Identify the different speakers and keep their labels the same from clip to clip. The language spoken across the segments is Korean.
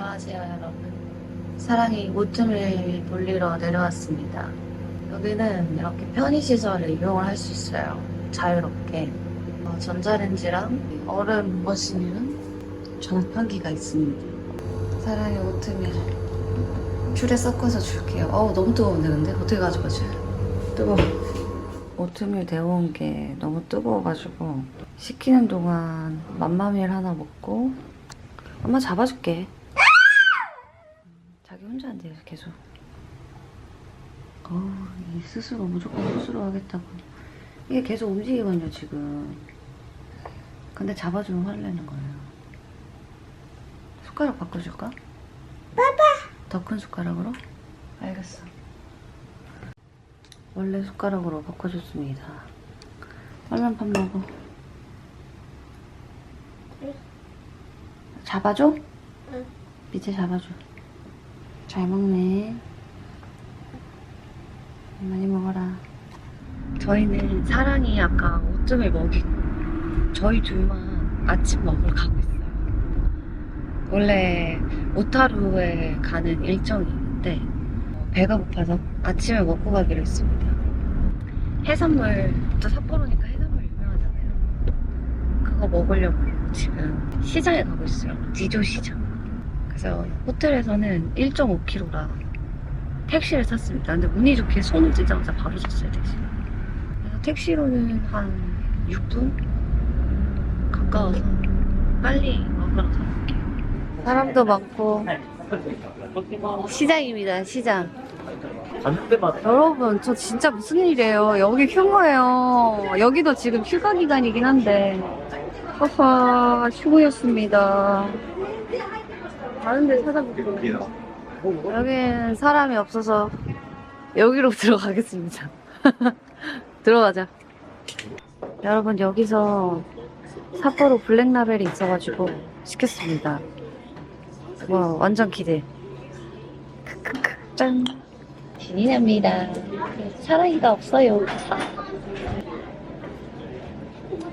Speaker 1: 안녕하세요 여러분. 사랑이 오트밀 돌리러 내려왔습니다. 여기는 이렇게 편의시설을 이용을 할 수 있어요. 자유롭게. 어, 전자레인지랑 얼음 머신이랑 전판기가 있습니다. 사랑이 오트밀 퓨레 섞어서 줄게요. 어우 너무 뜨거운데 근데? 어떻게 가져가지? 뜨거워. 오트밀 데워온 게 너무 뜨거워가지고 식히는 동안 맘마밀 하나 먹고 엄마 잡아줄게. 자기 혼자 안 돼요, 계속. 어, 이 스스로 무조건 스스로 하겠다고. 이게 계속 움직이거든요, 지금. 근데 잡아주면 화를 내는 거예요. 숟가락 바꿔줄까? 더큰 숟가락으로? 알겠어. 원래 숟가락으로 바꿔줬습니다. 얼른 밥 먹어. 잡아줘?
Speaker 2: 응.
Speaker 1: 밑에 잡아줘. 잘 먹네. 많이 먹어라. 저희는 사랑이 아까 오줌을 먹이고 저희 둘만 아침 먹으러 가고 있어요. 원래 오타루에 가는 일정이 있는데 배가 고파서 아침을 먹고 가기로 했습니다. 해산물, 또 삿포로니까 해산물 유명하잖아요. 그거 먹으려고 지금 시장에 가고 있어요. 니조 시장. 그래서 호텔에서는 1.5kg라 택시를 탔습니다. 근데 운이 좋게 손을 찌자마자 바로 줬어요, 택시가. 그래서 택시로는 한 6분? 가까워서 빨리 먹으러 가볼게요. 사람도 많고 시장입니다, 시장. 여러분, 저 진짜 무슨 일이에요? 여기 휴가예요. 여기도 지금 휴가 기간이긴 한데. 허허, 휴무였습니다. 다른 데 찾아볼게요. 여기는 사람이 없어서 여기로 들어가겠습니다. 들어가자. 여러분, 여기서 삿포로 블랙라벨이 있어가지고 시켰습니다. 와, 완전 기대. 크크크, 짠. 신이 납니다. 사랑이가 없어요.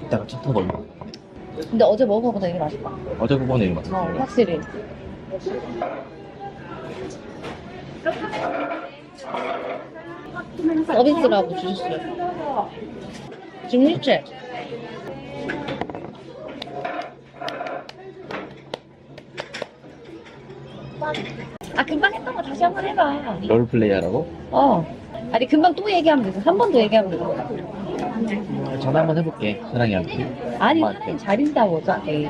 Speaker 3: 이따가 차 타고 얼마
Speaker 1: 근데 어제 먹은 거보다 이게 맛있다.
Speaker 3: 어제 그거는 이거 같아
Speaker 1: 어, 확실히. 서비스라고 주셨어요. 중립제. 아, 금방 했던 거 다시 한번 해봐.
Speaker 3: 롤플레이 하라고?
Speaker 1: 어. 아니, 금방 또 얘기하면 되죠. 한번 더 얘기하면 되죠.
Speaker 3: 전화 한번 해볼게 사랑이한테
Speaker 1: 아니. 사람이 잘 인다고 어차피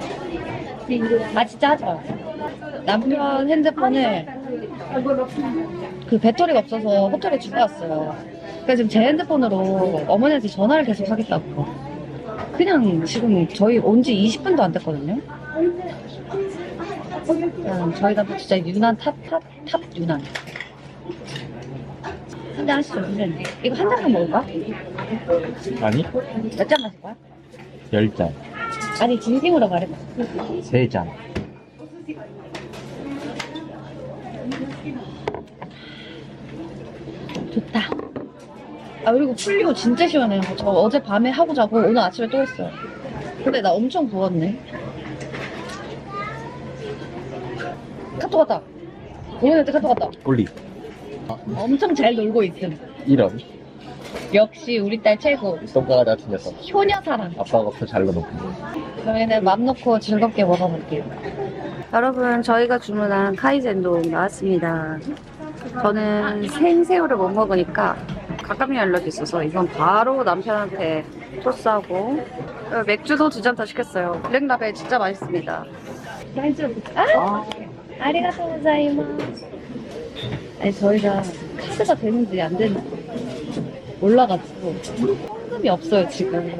Speaker 1: 아 진짜 하지 마 남편 핸드폰을 그 배터리가 없어서 호텔에 주고 왔어요. 그래서 지금 제 핸드폰으로 어머니한테 전화를 계속 하겠다고. 그냥 지금 저희 온 지 20분도 안 됐거든요. 그냥 저희 남편 진짜 유난 탑 탑 탑 유난. 한 잔 하시죠 선생님. 이거 한 잔만 먹을까?
Speaker 3: 아니?
Speaker 1: 몇 잔 마실 거야?
Speaker 3: 열잔.
Speaker 1: 아니 진심으로 말해봐
Speaker 3: 세잔
Speaker 1: 아 그리고 풀리고 진짜 시원해요. 저 어제 밤에 하고 자고 오늘 아침에 또 했어요. 근데 나 엄청 부었네. 카톡 왔다. 오늘한테 카톡 왔다.
Speaker 3: 꼴리
Speaker 1: 엄청 잘 놀고 있음.
Speaker 3: 이런
Speaker 1: 역시 우리 딸 최고.
Speaker 3: 손가락 같은 녀석
Speaker 1: 효녀 사랑.
Speaker 3: 아빠가 더잘 넣어놓고
Speaker 1: 저희는 맘 놓고 즐겁게 먹어볼게요. 여러분, 저희가 주문한 카이센동 나왔습니다. 저는 생새우를 못 먹으니까 가감류 알러지 있어서 이건 바로 남편한테 토스하고 어, 맥주도 두 잔 더 시켰어요. 블랙라벨 진짜 맛있습니다. 아, 아리가토 고자이마스. 아니 저희가 카드가 되는지 안 되는지 몰라가지고 현금이 없어요 지금.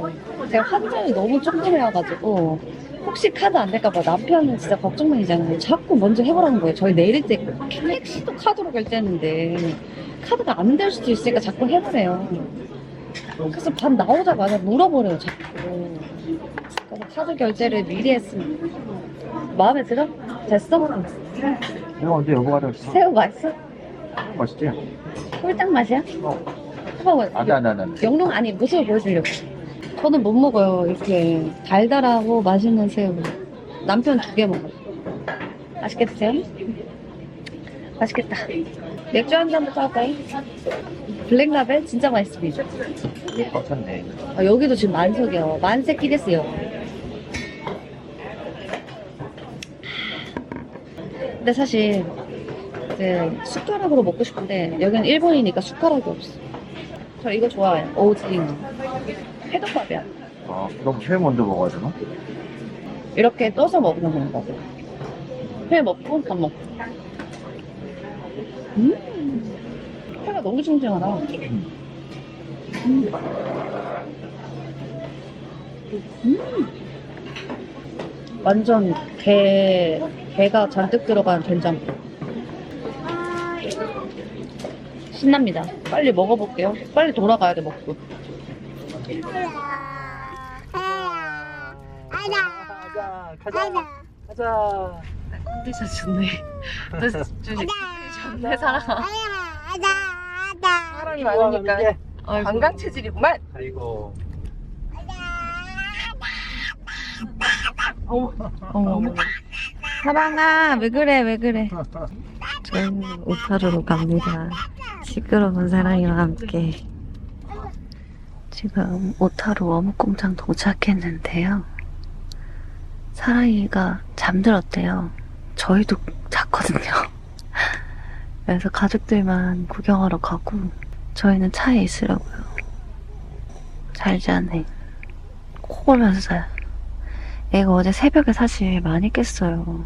Speaker 1: 제가 환전이 너무 조금 해와가지고 혹시 카드 안 될까봐 남편은 진짜 걱정만이잖아요. 자꾸 먼저 해보라는 거예요. 저희 내릴 때 택시도 카드로 결제했는데 카드가 안 될 수도 있으니까 자꾸 해보래요. 그래서 밥 나오자마자 물어버려요 자꾸. 그래서 카드 결제를 미리 했습니다. 마음에 들어? 됐어?
Speaker 3: 내가 언제 여보가 됐어
Speaker 1: 새우 맛있어?
Speaker 3: 맛있지?
Speaker 1: 꿀딱 맛이야?
Speaker 3: 어.
Speaker 1: 해봐봐.
Speaker 3: 안돼 안돼 안돼
Speaker 1: 영롱 아니 모습을 보여주려고. 저는 못 먹어요. 이렇게 달달하고 맛있는 새우. 남편 두 개 먹어요. 맛있게 드세요. 맛있겠다. 맥주 한 잔부터 할까요? 블랙라벨 진짜 맛있습니다.
Speaker 3: 이게 꽉 찼네.
Speaker 1: 아, 여기도 지금 만석이요. 만세끼 됐어요. 근데 사실 그 숟가락으로 먹고 싶은데 여기는 일본이니까 숟가락이 없어. 저 이거 좋아해요. 오징어. 해덮밥이야.
Speaker 3: 아, 그럼 회 먼저 먹어야 되나?
Speaker 1: 이렇게 떠서 먹는 거고. 회 먹고 밥 먹고. 음. 회가 너무 싱싱하다. 음. 음. 완전 게, 게가 잔뜩 들어간 된장국. 신납니다. 빨리 먹어볼게요. 빨리 돌아가야 돼, 먹고.
Speaker 2: 가자, 가자, 가자.
Speaker 1: 컨디션 좋네. 너 좋네, 사랑.
Speaker 2: 사람이 많으니까
Speaker 1: 관광 체질이구만.
Speaker 2: 아이고.
Speaker 1: 어머. 사랑아, 왜 그래, 왜 그래. 저희는 오타루로 갑니다. 시끄러운 사랑이와 함께. 지금 오타루 어묵공장 도착했는데요. 사랑이가 잠들었대요. 저희도 잤거든요. 그래서 가족들만 구경하러 가고, 저희는 차에 있으려고요. 잘 자네. 코 골면서 자요. 애가 어제 새벽에 사실 많이 깼어요.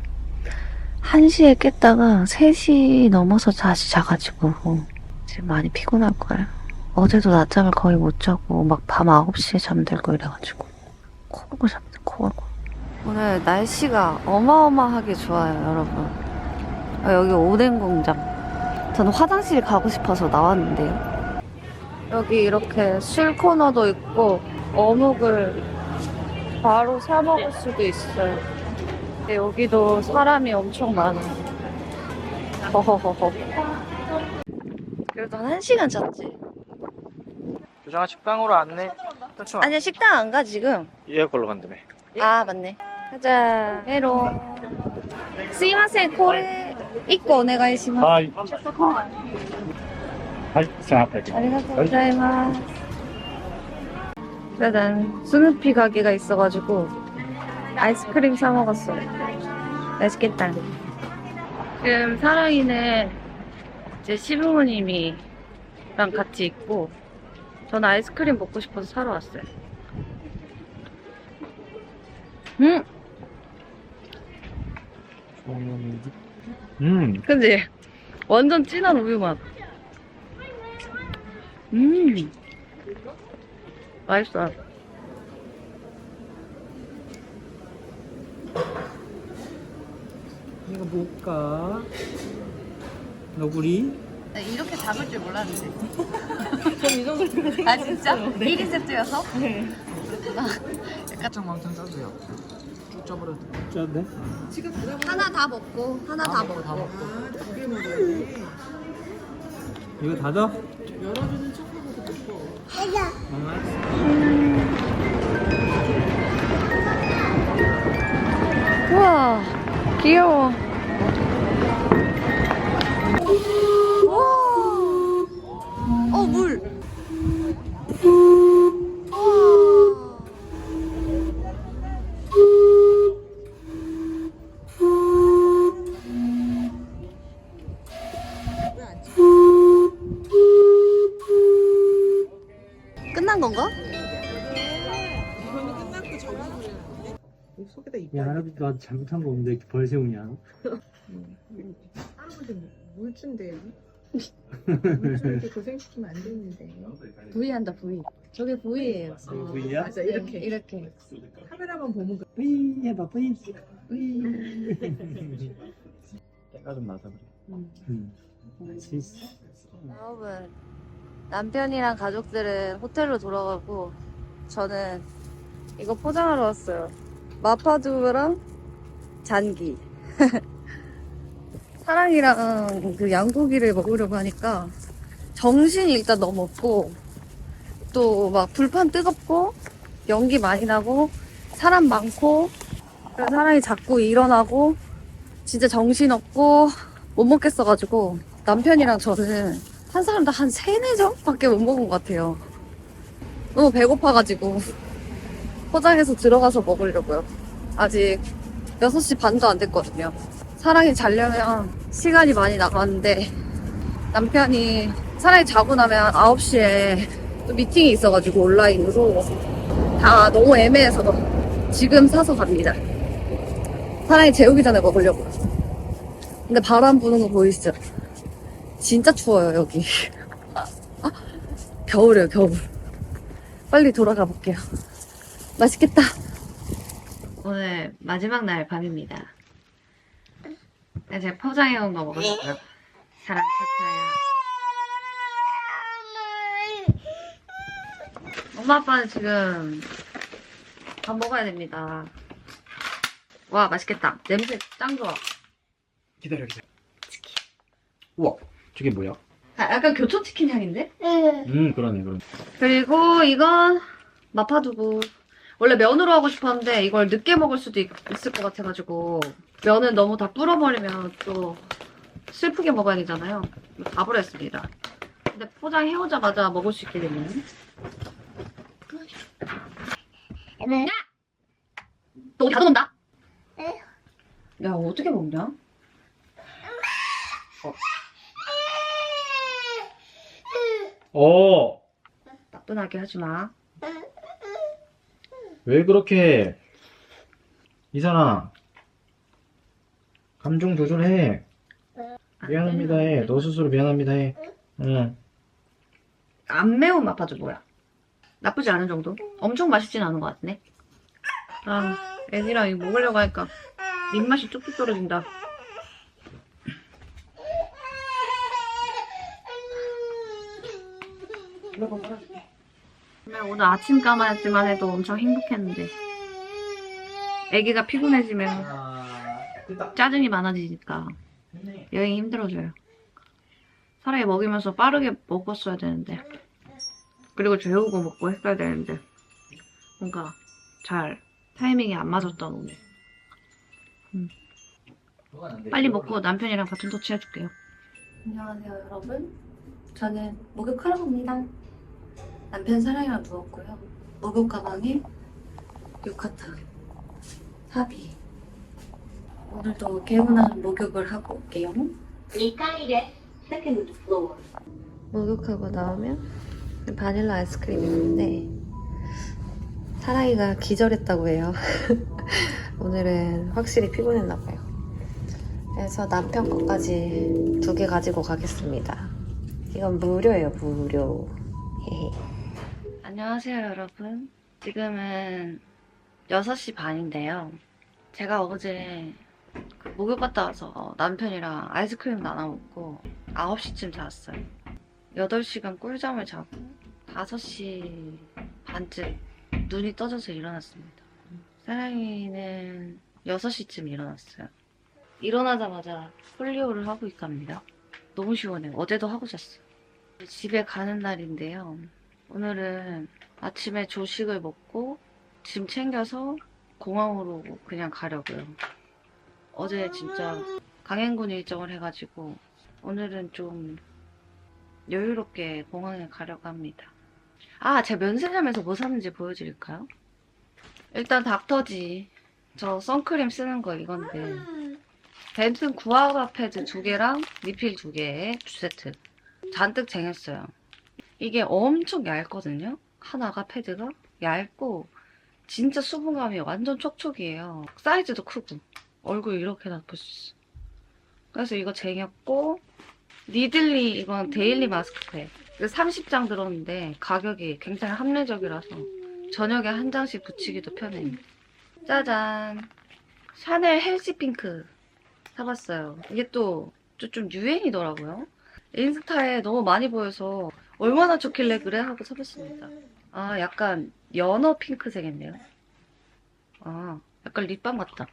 Speaker 1: 1시에 깼다가 3시 넘어서 다시 자가지고 지금 많이 피곤할 거예요. 어제도 낮잠을 거의 못 자고 막 밤 9시에 잠들고 이래가지고 코 골고 잠들 코 골고 오늘 날씨가 어마어마하게 좋아요 여러분 아, 여기 오뎅 공장 저는 화장실 가고 싶어서 나왔는데요 여기 이렇게 술 코너도 있고 어묵을 바로 사 먹을 수도 있어요. 근데 여기도 사람이 엄청 많아요. 허허허허. 그래도 한 1시간 잤지.
Speaker 2: 교장아 식당으로 안내. 그렇죠.
Speaker 1: 아니야, 식당 안 가, 지금.
Speaker 2: 얘 걸로 간다며.
Speaker 1: 아, 맞네. 가자. 메로. 스이마센, 코레, 이거 오네가이시마스.
Speaker 4: はい。はい、1800円。
Speaker 1: 아리가토 고자이마스. 짜잔. 스누피 가게가 있어가지고 아이스크림 사 먹었어요. 맛있겠다. 지금 사랑이는 제 시부모님이랑 같이 있고 저는 아이스크림 먹고 싶어서 사러 왔어요. 음,
Speaker 3: 음,
Speaker 1: 그지? 완전 진한 우유 맛. 음, 맛있어.
Speaker 2: 이거 뭘까? 너구리?
Speaker 1: 이렇게 잡을 줄 몰랐는데. 저이 정도 아 진짜? 1인 세트여서?
Speaker 2: 좀 왕창 싸주세요. 쭉 짜버려. 짜네?
Speaker 1: 하나 다 먹고 하나 다 먹고.
Speaker 2: 다 먹고. 이거 닫아?
Speaker 1: 우와 귀여워. 건가?
Speaker 4: 야, 할아버지 나 잘못한 거 없는데 이렇게 벌 세우냐?
Speaker 5: 할아버지 물준대요. 이렇게 고생시키면 안 되는데.
Speaker 1: V 한다 V. 저게 V예요.
Speaker 4: 이거 V야?
Speaker 5: 맞아 이렇게
Speaker 1: 이렇게.
Speaker 4: 네.
Speaker 5: 카메라만 보면 그-
Speaker 4: 뿌이 해봐, 뿌이.
Speaker 3: 때가 좀 나서 그래.
Speaker 4: 음. 맛있어.
Speaker 1: 여러분 남편이랑 가족들은 호텔로 돌아가고 저는 이거 포장하러 왔어요. 마파두부랑 잔기. 사랑이랑 그 양고기를 먹으려고 하니까 정신이 일단 너무 없고 또 막 불판 뜨겁고 연기 많이 나고 사람 많고 사랑이 자꾸 일어나고 진짜 정신없고 못 먹겠어가지고 남편이랑 저는 한 사람당 한 세네 점밖에 못 먹은 것 같아요. 너무 배고파가지고 포장해서 들어가서 먹으려고요. 아직 6시 반도 안 됐거든요. 사랑이 자려면 시간이 많이 나가는데 남편이 사랑이 자고 나면 9시에 또 미팅이 있어가지고 온라인으로 다 너무 애매해서 지금 사서 갑니다. 사랑이 재우기 전에 먹으려고. 근데 바람 부는 거 보이시죠? 진짜 추워요, 여기. 겨울이에요, 겨울. 빨리 돌아가 볼게요. 맛있겠다. 오늘 마지막 날 밤입니다. 네, 제가 포장해온 거 먹었어요. 사랑 차차야. 엄마 아빠는 지금 밥 먹어야 됩니다. 와 맛있겠다. 냄새 짱 좋아.
Speaker 2: 기다려 기다려 우와 저게 뭐야?
Speaker 1: 아, 약간 교촌치킨 향인데?
Speaker 2: 음 그러네 그러네
Speaker 1: 그리고 이건 마파두부. 원래 면으로 하고 싶었는데 이걸 늦게 먹을 수도 있, 을것 같아가지고 면은 너무 다 불어버리면 또 슬프게 먹어야 되잖아요. 밥을 했습니다. 근데 포장 해오자마자 먹을 수 있게 되면 너 어디 가둬놓는다? 야 어떻게 먹냐?
Speaker 2: 어!
Speaker 1: 나쁜하게 하지 마.
Speaker 2: 왜 그렇게 이산아 감정 조절해 미안합니다 해 너 스스로 미안합니다 해 응.
Speaker 1: 안 매운 마파도 뭐야? 나쁘지 않은 정도? 엄청 맛있진 않은 것 같네. 아, 애기랑 이거 먹으려고 하니까 입맛이 뚝뚝 떨어진다. 정말 오늘 아침까지만 해도 엄청 행복했는데. 애기가 피곤해지면 짜증이 많아지니까 여행이 힘들어져요. 사람이 먹이면서 빠르게 먹었어야 되는데. 그리고 재우고 먹고 했어야 되는데. 뭔가 잘 타이밍이 안 맞았던 오늘. 빨리 먹고 남편이랑 같은 터치 해줄게요. 안녕하세요 여러분. 저는 목욕하러 갑니다 남편 사랑이랑 누웠고요 목욕 가방에 유카타 사비 오늘도 개운한 목욕을 하고 올게요
Speaker 6: 2階です。Second floor.
Speaker 1: 목욕하고 나오면 바닐라 아이스크림이 있는데 사랑이가 기절했다고 해요. 오늘은 확실히 피곤했나 봐요. 그래서 남편 거까지 두 개 가지고 가겠습니다. 이건 무료예요, 무료. 안녕하세요, 여러분. 지금은 6시 반인데요. 제가 어제 그 목욕 갔다 와서 남편이랑 아이스크림 나눠 먹고 9시쯤 잤어요. 8시간 꿀잠을 자고 5시 반쯤 눈이 떠져서 일어났습니다. 사랑이는 6시쯤 일어났어요. 일어나자마자 폴리오를 하고 있답니다. 너무 시원해요. 어제도 하고 잤어요. 집에 가는 날인데요. 오늘은 아침에 조식을 먹고 짐 챙겨서 공항으로 그냥 가려고요. 어제 진짜 강행군 일정을 해가지고 오늘은 좀 여유롭게 공항에 가려고 합니다. 아, 제가 면세점에서 뭐 샀는지 보여드릴까요? 일단 닥터지. 저 선크림 쓰는 거 이건데 벤튼 구아바 패드 두 개랑 리필 두두 세트. 잔뜩 쟁였어요. 이게 엄청 얇거든요? 하나가 패드가 얇고 진짜 수분감이 완전 촉촉이에요. 사이즈도 크고 얼굴 이렇게 다볼수 있어. 그래서 이거 쟁였고 니들리 이건 데일리 마스크팩 30장 들었는데 가격이 굉장히 합리적이라서 저녁에 한 장씩 붙이기도 편해요. 짜잔 샤넬 헬시 핑크 사봤어요. 이게 또 좀 유행이더라고요. 인스타에 너무 많이 보여서 얼마나 좋길래 그래 하고 사봤습니다. 아 약간 연어 핑크색인데요. 아 약간 립밤 같다.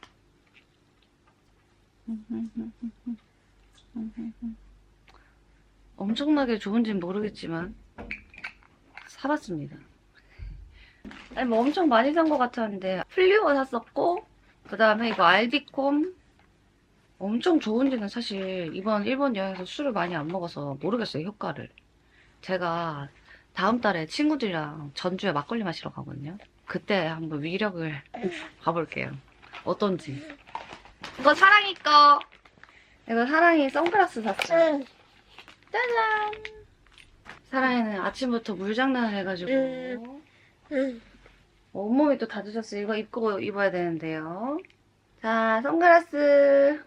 Speaker 1: 엄청나게 좋은지는 모르겠지만 사봤습니다. 아니 뭐 엄청 많이 산 것 같았는데 플리오 샀었고 그 다음에 이거 알비콤 엄청 좋은지는 사실 이번 일본 여행에서 술을 많이 안 먹어서 모르겠어요, 효과를. 제가 다음 달에 친구들이랑 전주에 막걸리 마시러 가거든요. 그때 한번 위력을 봐볼게요. 어떤지. 이거 사랑이 거. 이거 사랑이 선글라스 샀어요. 짜잔. 사랑이는 아침부터 물장난을 해가지고 온몸이 또다 젖었어요. 이거 입고 입어야 되는데요. 자, 선글라스.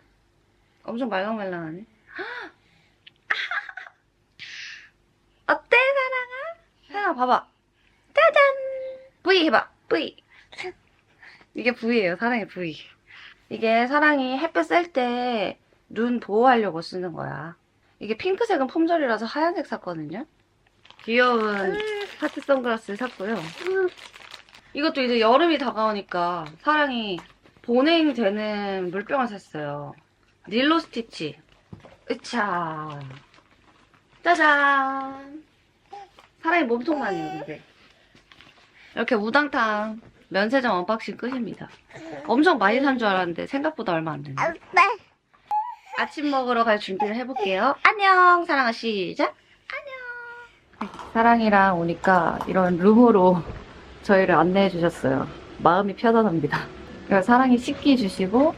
Speaker 1: 엄청 말랑말랑하네. 어때, 사랑아, 봐봐. 짜잔! V 해봐, V. 이게 V예요, 사랑의 V. 이게 사랑이 햇볕 셀때눈 보호하려고 쓰는 거야. 이게 핑크색은 폼절이라서 하얀색 샀거든요. 귀여운 하트 선글라스를 샀고요. 이것도 이제 여름이 다가오니까 사랑이 보냉 되는 물병을 샀어요. 닐로 스티치. 으차. 짜잔. 사랑이 몸통만이에요, 근데. 이렇게 우당탕 면세점 언박싱 끝입니다. 엄청 많이 산 줄 알았는데 생각보다 얼마 안 되네. 아침 먹으러 갈 준비를 해볼게요. 안녕, 사랑아 시작. 안녕. 사랑이랑 오니까 이런 룸으로 저희를 안내해 주셨어요. 마음이 편안합니다. 그래서 사랑이 씻기 주시고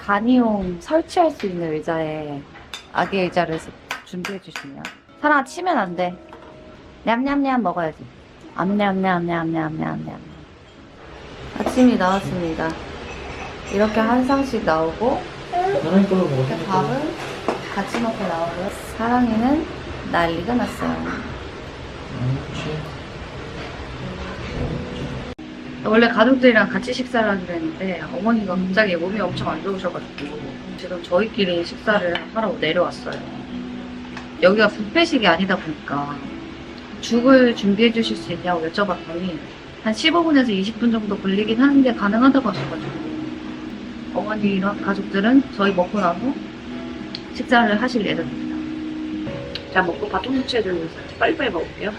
Speaker 1: 간이용 설치할 수 있는 의자에 아기 의자를 준비해 주시네요. 사랑아 치면 안 돼. 냠냠냠 먹어야지. 암냠냠냠냠냠냠. 아침이 나왔습니다. 이렇게 한 상씩 나오고
Speaker 2: 사랑이 걸로
Speaker 1: 이렇게. 밥은 같이 먹고 나오고요. 사랑이는 난리가 났어요.
Speaker 2: 음.
Speaker 1: 원래 가족들이랑 같이 식사를 하기로 했는데 어머니가 갑자기 몸이 엄청 안 좋으셔가지고 지금 저희끼리 식사를 하러 내려왔어요. 여기가 뷔페식이 아니다 보니까 죽을 준비해 주실 수 있냐고 여쭤봤더니 한 15분에서 20분 정도 걸리긴 하는데 가능하다고 하셔가지고 어머니랑 가족들은 저희 먹고 나서 식사를 하실 예정입니다. 자 먹고 바통 무치해주면서 빨리빨리 먹을게요.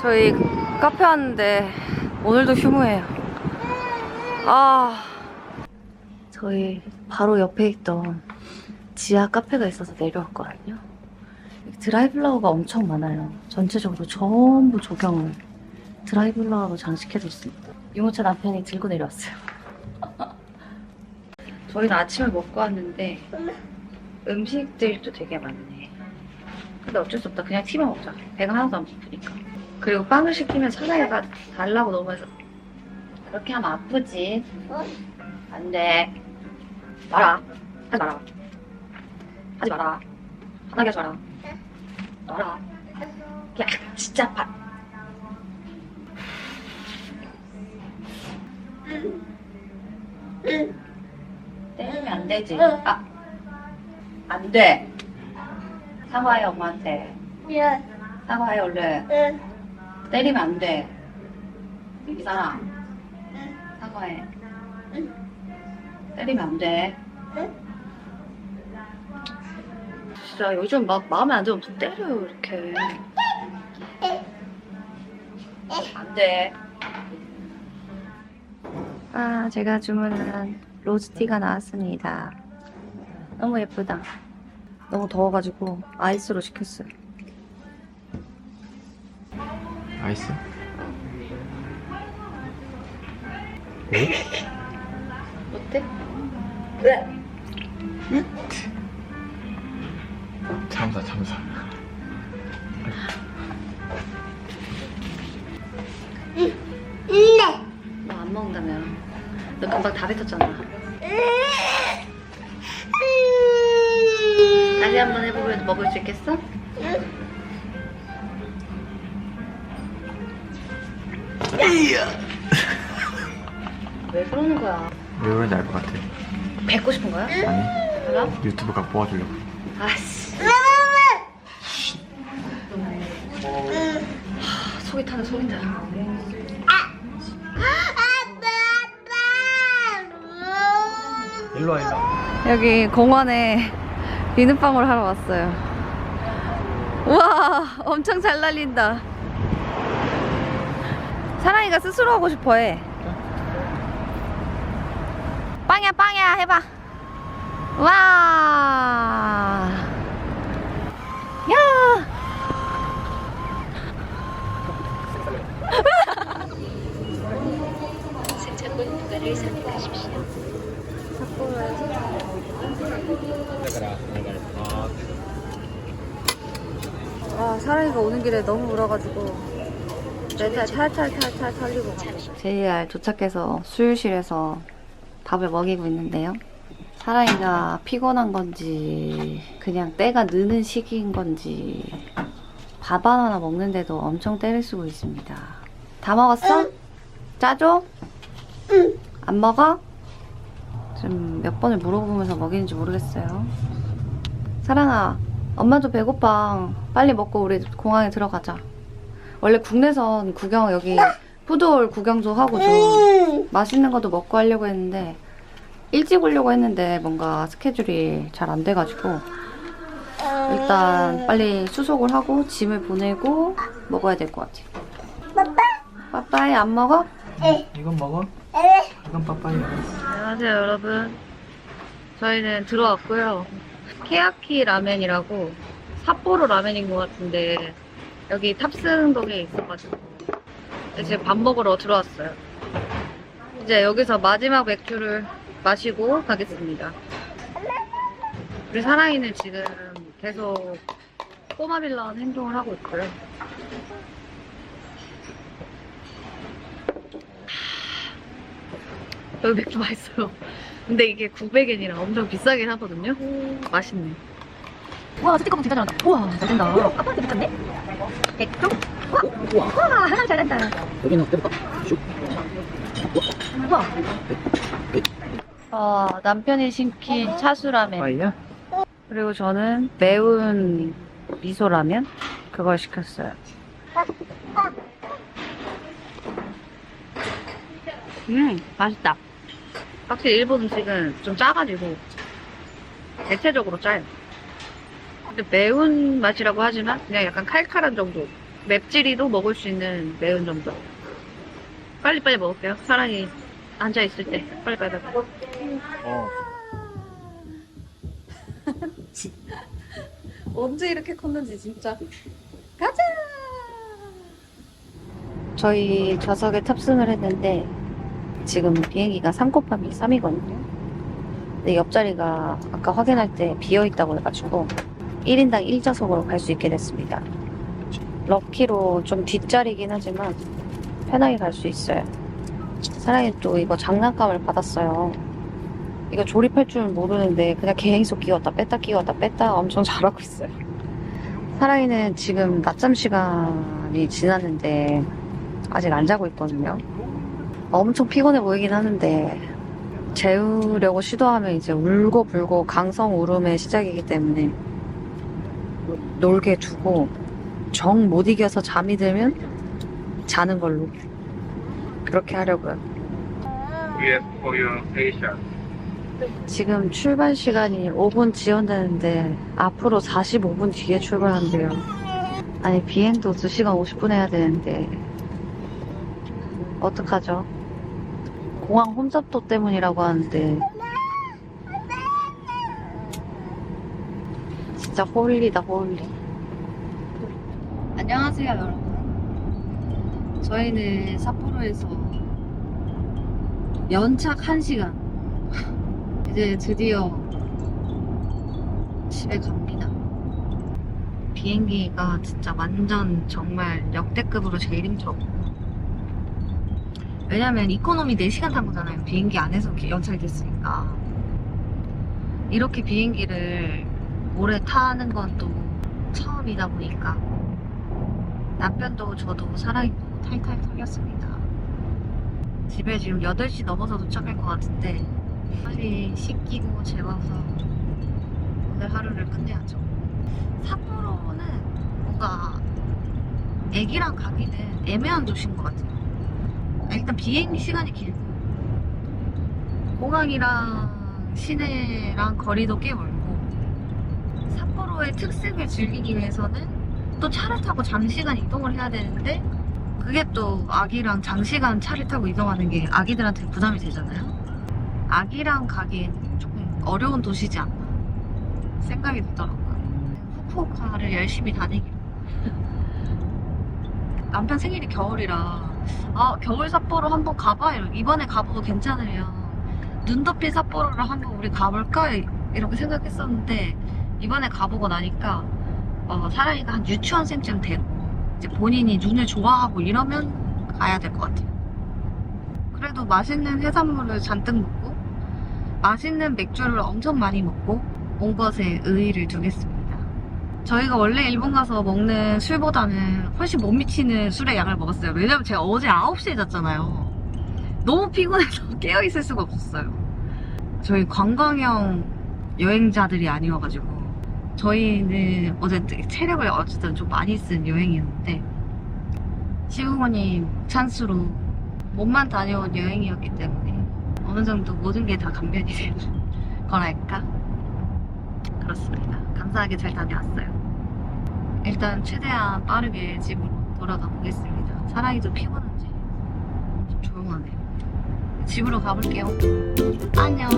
Speaker 1: 저희 카페 왔는데 오늘도 휴무예요. 아, 저희 바로 옆에 있던 지하 카페가 있어서 내려왔거든요. 드라이플라워가 엄청 많아요. 전체적으로 전부 조경을 드라이플라워로 장식해줬습니다. 유모차 남편이 들고 내려왔어요. 저희는 아침을 먹고 왔는데 음식들도 되게 많네. 근데 어쩔 수 없다. 그냥 튀겨 먹자. 배가 하나도 안 고프니까. 그리고 빵을 시키면 사나이가 달라고 너무 해서 그렇게 하면 아프지. 안 돼. 마라. 하지 마라. 하지 마라. 화나게 하지 마라. 마라. 야, 진짜 봐. 때리면 안 되지. 아, 안 돼. 사과해 엄마한테. 사과해 얼른. 때리면 안 돼. 이 사람. 사과해. 때리면 안 돼. 진짜 요즘 막 마음에 안 들면 또 때려요 이렇게. 안 돼. 아 제가 주문한 로즈티가 나왔습니다. 너무 예쁘다. 너무 더워가지고 아이스로 시켰어요.
Speaker 2: 아이스?
Speaker 1: 어때?
Speaker 2: 잠사, 잠사.
Speaker 1: 너안 먹는다며. 너 금방 다 뱉었잖아. 다시 한번 해보면 먹을 수 있겠어? 왜 그러는 거야?
Speaker 2: 왜 그런지 알 것 같아.
Speaker 1: 뱉고 싶은 거야?
Speaker 2: 아니,
Speaker 1: 그럼?
Speaker 2: 유튜브가 뽑아주려고.
Speaker 1: 아씨. 하, 속이 타네, 속이 타.
Speaker 2: 일로 와, 일로 와.
Speaker 1: 여기 공원에 비눗방울 하러 왔어요. 우와, 엄청 잘 날린다. 사랑이가 스스로 하고 싶어 해. 빵야, 빵야, 해봐. 와! 야! 아, 사랑이가 오는 길에 너무 울어가지고 멘탈 탈탈탈탈 털리고 JR 도착해서 수유실에서 밥을 먹이고 있는데요. 사랑이가 피곤한 건지 그냥 때가 느는 시기인 건지 밥 하나 먹는데도 엄청 때를 쓰고 있습니다. 다 먹었어? 짜줘? 안 먹어? 지금 몇 번을 물어보면서 먹이는지 모르겠어요. 사랑아, 엄마도 배고파. 빨리 먹고 우리 공항에 들어가자. 원래 국내선 구경 여기 푸드홀 구경도 하고 좀 맛있는 것도 먹고 하려고 했는데 일찍 오려고 했는데 뭔가 스케줄이 잘 안 돼가지고 일단 빨리 수속을 하고 짐을 보내고 먹어야 될 것 같아요. 빠빠이 안 먹어?
Speaker 2: 이건 먹어? 이건 빠빠이야.
Speaker 1: 안녕하세요 여러분 저희는 들어왔고요 케야키 라멘이라고 삿포로 라멘인 것 같은데 여기 탑승동에 있어가지고 이제 밥 먹으러 들어왔어요 이제 여기서 마지막 맥주를 마시고 가겠습니다 우리 사랑이는 지금 계속 꼬마빌런 행동을 하고 있고요 여기 맥주 맛있어요. 근데 이게 900엔이라 엄청 비싸긴 하거든요. 맛있네. 와, 스티커도 진짜 잘한다. 우와, 잘 된다. 아빠한테 붙였네? 백종? 와, 와, 하나 잘한다.
Speaker 2: 여기는 어때볼까?
Speaker 1: 우와. 어, 남편이 시킨 차수라멘.
Speaker 2: 빠이야?
Speaker 1: 그리고 저는 매운 미소라면? 그걸 시켰어요. 음, 맛있다. 확실히 일본 음식은 좀 짜가지고 대체적으로 짜요. 근데 매운 맛이라고 하지만 그냥 약간 칼칼한 정도. 맵찔이도 먹을 수 있는 매운 정도. 빨리빨리 먹을게요. 사랑이 앉아있을 때. 빨리빨리. 빨리.
Speaker 3: 어.
Speaker 1: 언제 이렇게 컸는지 진짜. 가자! 저희 좌석에 탑승을 했는데 지금 비행기가 3 곱하기 3이거든요. 근데 옆자리가 아까 확인할 때 비어있다고 해가지고 1인당 1좌석으로 갈 수 있게 됐습니다. 럭키로 좀 뒷자리긴 하지만 편하게 갈 수 있어요. 사랑이 또 이거 장난감을 받았어요. 이거 조립할 줄 모르는데 그냥 계속 끼웠다 뺐다 끼웠다 뺐다 엄청 잘하고 있어요. 사랑이는 지금 낮잠 시간이 지났는데 아직 안 자고 있거든요. 엄청 피곤해 보이긴 하는데 재우려고 시도하면 이제 울고 불고 강성 울음의 시작이기 때문에 놀게 두고 정 못 이겨서 잠이 들면 자는 걸로 그렇게 하려고요.
Speaker 7: Yes, for your Asia.
Speaker 1: 지금 출발 시간이 5분 지연되는데 앞으로 45분 뒤에 출발한대요. 아니 비행도 2시간 50분 해야 되는데 어떡하죠? 공항 홈잡도 때문이라고 하는데 진짜 홀리다 홀리. 안녕하세요 여러분. 저희는 삿포로에서 연착 1시간 이제 드디어 집에 갑니다. 비행기가 진짜 완전 정말 역대급으로 제일 힘들었고. 왜냐면 이코노미 4시간 탄 거잖아요. 비행기 안에서 이렇게 연착이 됐으니까. 이렇게 비행기를 오래 타는 건 또 처음이다 보니까 남편도 저도 사랑이도 탈탈 털렸습니다. 집에 지금 8시 넘어서 도착할 것 같은데 빨리 씻기고 재워서 오늘 하루를 끝내야죠. 삿포로는 뭔가 애기랑 가기는 애매한 도시인 것 같아요. 일단 비행기 시간이 길고 공항이랑 시내랑 거리도 꽤 멀고 삿포로의 특색을 즐기기 위해서는 또 차를 타고 장시간 이동을 해야 되는데 그게 또 아기랑 장시간 차를 타고 이동하는 게 아기들한테 부담이 되잖아요. 아기랑 가기엔 조금 어려운 도시지 않나 생각이 들더라고요. 후쿠오카를 열심히 다니기로. 남편 생일이 겨울이라 아 겨울 삿포로 한번 가봐 이번에 가봐도 괜찮으면 눈 덮인 삿포로를 한번 우리 가볼까 이렇게 생각했었는데 이번에 가보고 나니까 어, 사랑이가 한 유치원생쯤 되고 이제 본인이 눈을 좋아하고 이러면 가야 될 것 같아요. 그래도 맛있는 해산물을 잔뜩 먹고 맛있는 맥주를 엄청 많이 먹고 온 것에 의의를 두겠습니다. 저희가 원래 일본 가서 먹는 술보다는 훨씬 못 미치는 술의 양을 먹었어요. 왜냐면 제가 어제 9시에 잤잖아요. 너무 피곤해서 깨어있을 수가 없었어요. 저희 관광형 여행자들이 아니어가지고 저희는 어제 체력을 어쨌든 좀 많이 쓴 여행이었는데 시부모님 찬스로 몸만 다녀온 여행이었기 때문에 어느 정도 모든 게 다 감변이 되는 거랄까 그렇습니다. 감사하게 잘 다녀왔어요. 일단 최대한 빠르게 집으로 돌아가 보겠습니다. 사랑이도 피곤한지 좀 조용하네요. 집으로 가볼게요. 안녕.